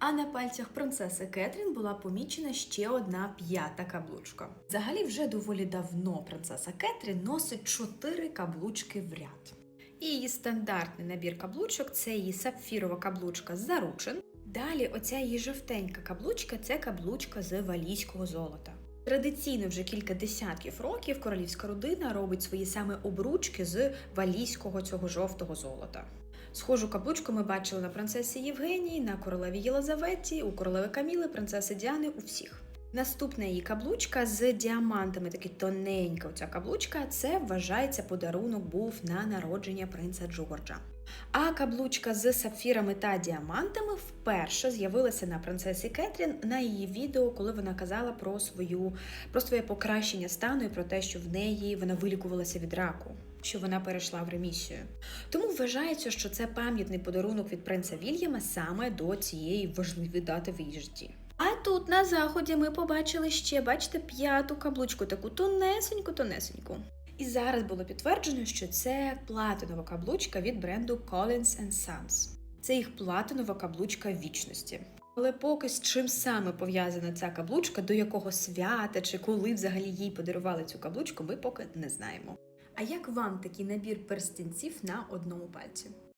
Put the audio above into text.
А на пальцях принцеси Кетрін була помічена ще одна п'ята каблучка. Взагалі, вже доволі давно принцеса Кетрін носить чотири каблучки в ряд. І її стандартний набір каблучок це її сапфірова каблучка з заручин. Далі, оця її жовтенька каблучка це каблучка з валійського золота. Традиційно вже кілька десятків років королівська родина робить свої саме обручки з валійського цього жовтого золота. Схожу каблучку ми бачили на принцесі Євгенії, на королеві Єлизаветі, у королеви Каміли, принцеси Діани, у всіх. Наступна її каблучка з діамантами, такі тоненька оця каблучка, це вважається подарунок був на народження принца Джорджа. А каблучка з сапфірами та діамантами вперше з'явилася на принцесі Кетрін на її відео, коли вона казала про свою про своє покращення стану і про те, що в неї вона вилікувалася від раку, що вона перейшла в ремісію. Тому вважається, що це пам'ятний подарунок від принца Вільяма саме до цієї важливої дати в її житті. Тут на заході ми побачили ще, бачите, п'яту каблучку, таку тонесеньку, тонесеньку. І зараз було підтверджено, що це платинова каблучка від бренду Collins Sons. Це їх платинова каблучка вічності. Але поки з чим саме пов'язана ця каблучка, до якого свята чи коли взагалі їй подарували цю каблучку, ми поки не знаємо. А як вам такий набір перстенців на одному пальці?